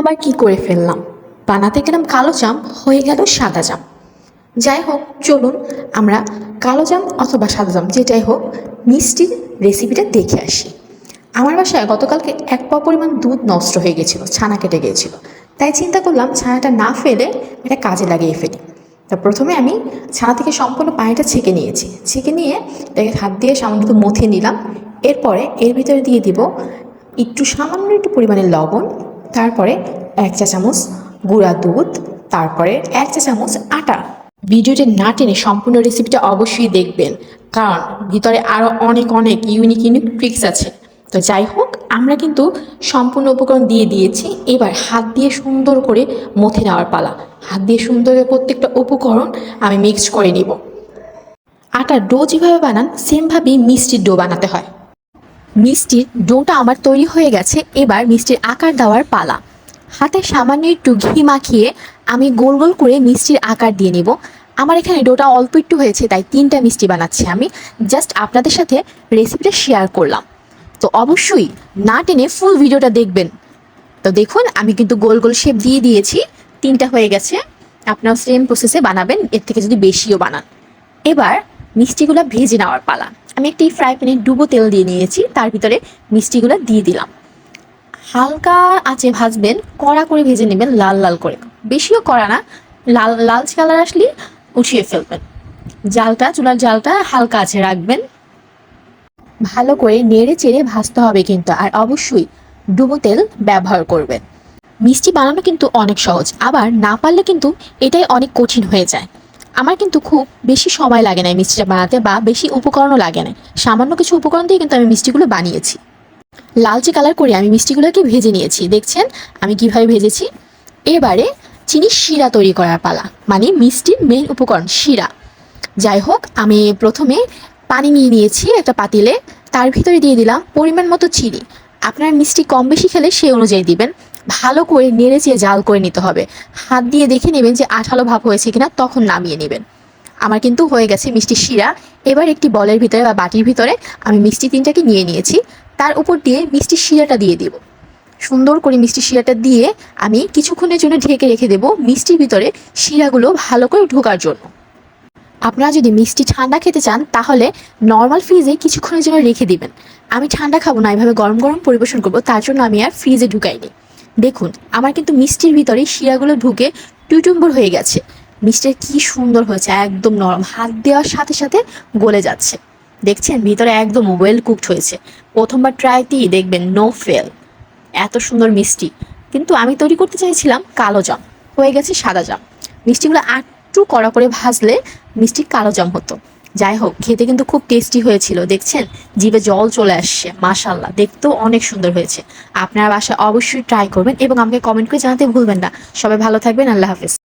আবার কি করে ফেললাম? বানাতে গেলাম কালো জাম, হয়ে গেল সাদা জাম। যাই হোক, চলুন আমরা কালো জাম অথবা সাদা জাম, যেটাই হোক, মিষ্টির রেসিপিটা দেখে আসি। আমার বাসায় গতকালকে এক পা পরিমাণ দুধ নষ্ট হয়ে গেছিল, ছানা কেটে গিয়েছিল। তাই চিন্তা করলাম ছানাটা না ফেলে এটা কাজে লাগিয়ে ফেলি। তা প্রথমে আমি ছানা থেকে সম্পূর্ণ পানিটা ছেঁকে নিয়েছি। ছেঁকে নিয়ে এটাকে হাত দিয়ে সামান্য মথে নিলাম। এরপরে এর ভিতরে দিয়ে দিব একটু সামান্য একটু পরিমাণে লবণ তারপরে এক চা চামচ গুঁড়া দুধ, তারপরে এক চা চামচ আটা। ভিডিওটি না টেনে সম্পূর্ণ রেসিপিটা অবশ্যই দেখবেন, কারণ ভিতরে আরও অনেক অনেক ইউনিক ইউনিক ট্রিক্স আছে। তো যাই হোক, আমরা কিন্তু সম্পূর্ণ উপকরণ দিয়ে দিয়েছি, এবার হাত দিয়ে সুন্দর করে মথে নেওয়ার পালা। হাত দিয়ে সুন্দর করে প্রত্যেকটা উপকরণ আমি মিক্স করে নিব। আটার ডো যেভাবে বানান সেমভাবেই মিষ্টির ডো বানাতে হয়। মিষ্টির ডোটা আমার তৈরি হয়ে গেছে, এবার মিষ্টির আকার দেওয়ার পালা। হাতে সামান্য একটু ঘি মাখিয়ে আমি গোল গোল করে মিষ্টির আকার দিয়ে নেব। আমার এখানে ডোটা অল্প একটু হয়েছে, তাই তিনটা মিষ্টি বানাচ্ছি আমি। জাস্ট আপনাদের সাথে রেসিপিটা শেয়ার করলাম। তো অবশ্যই না টেনে ফুল ভিডিওটা দেখবেন। তো দেখুন, আমি কিন্তু গোল গোল শেপ দিয়ে দিয়েছি, তিনটা হয়ে গেছে। আপনারা সেম প্রসেসে বানাবেন, এর থেকে যদি বেশিও বানান। এবার মিষ্টিগুলো ভেজে নেওয়ার পালা। আমি একটি ফ্রাই প্যানে ডুবো তেল দিয়ে নিয়েছি, তার ভিতরে মিষ্টিগুলো দিয়ে দিলাম। হালকা আঁচে ভাজবেন, কড়া করে ভেজে নেবেন লাল লাল করে। বেশিও কড়া না, লাল লালচে কালার আসলে উঠিয়ে ফেলবেন। জালটা, চুলার জালটা হালকা আছে রাখবেন। ভালো করে নেড়ে চেড়ে ভাজতে হবে কিন্তু, আর অবশ্যই ডুবো তেল ব্যবহার করবেন। মিষ্টি বানানো কিন্তু অনেক সহজ, আবার না পারলে কিন্তু এটাই অনেক কঠিন হয়ে যায়। আমার কিন্তু খুব বেশি সময় লাগে না মিষ্টিটা বানাতে বা বেশি উপকরণও লাগে না সামান্য কিছু উপকরণ দিয়ে কিন্তু আমি মিষ্টিগুলো বানিয়েছি। লালচে কালার করে, আমি মিষ্টিগুলোকে ভেজে নিয়েছি। দেখছেন? আমি কীভাবে ভেজেছি? এবারে চিনি শিরা তৈরি করার পালা মানে মিষ্টির মেন উপকরণ, শিরা। যাই হোক, আমি প্রথমে পানি নিয়ে নিয়েছি একটা পাতিলে। তার ভিতরে দিয়ে দিলাম পরিমাণ মতো চিনি। আপনার মিষ্টি কম বেশি খেলে সেই অনুযায়ী দিবেন। ভালো করে নেড়ে চেয়ে জাল করে নিতে হবে। হাত দিয়ে দেখে নেবেন যে আঠালো ভাব হয়েছে কিনা, তখন নামিয়ে নেবেন। আমার কিন্তু হয়ে গেছে মিষ্টি শিরা। এবার একটি বলের ভিতরে বা বাটির ভিতরে আমি মিষ্টি তিনটাকে নিয়ে নিয়েছি। তার উপর দিয়ে মিষ্টি শিরাটা দিয়ে দিব। সুন্দর করে মিষ্টি শিরাটা দিয়ে আমি কিছুক্ষণের জন্য ঢেকে রেখে দেব মিষ্টির ভিতরে শিরাগুলো ভালো করে ঢোকার জন্য। আপনারা যদি মিষ্টি ঠান্ডা খেতে চান, তাহলে নর্মাল ফ্রিজে কিছুক্ষণের জন্য রেখে দিবেন। আমি ঠান্ডা খাব না, এভাবে গরম গরম পরিবেশন করব, তার জন্য আমি আর ফ্রিজে ঢুকাইনি। দেখুন, আমার কিন্তু মিষ্টির ভিতরে শিরাগুলো ঢুকে টুটুম্বর হয়ে গেছে। মিষ্টির কি সুন্দর হয়েছে, একদম নরম। হাত দেওয়ার সাথে সাথে গলে যাচ্ছে। দেখছেন? ভিতরে একদম ওয়েল কুকড হয়েছে। প্রথমবার ট্রাইতেই দেখবেন নো ফেল এত সুন্দর মিষ্টি। কিন্তু আমি তৈরি করতে চাইছিলাম কালো জাম। হয়ে গেছে সাদা জাম। মিষ্টিগুলো একটু কড়া করে ভাজলে মিষ্টি কালো জাম হতো। যাই হোক, খেতে কিন্তু খুব টেস্টি হয়েছিল, দেখছেন? জিভে জল চলে আসছে মাশাল্লাহ দেখতেও অনেক সুন্দর হয়েছে। আপনারা বাসায় অবশ্যই ট্রাই করবেন এবং আমাকে কমেন্ট করে জানাতে ভুলবেন না। সবাই ভালো থাকবেন, আল্লাহ হাফেজ।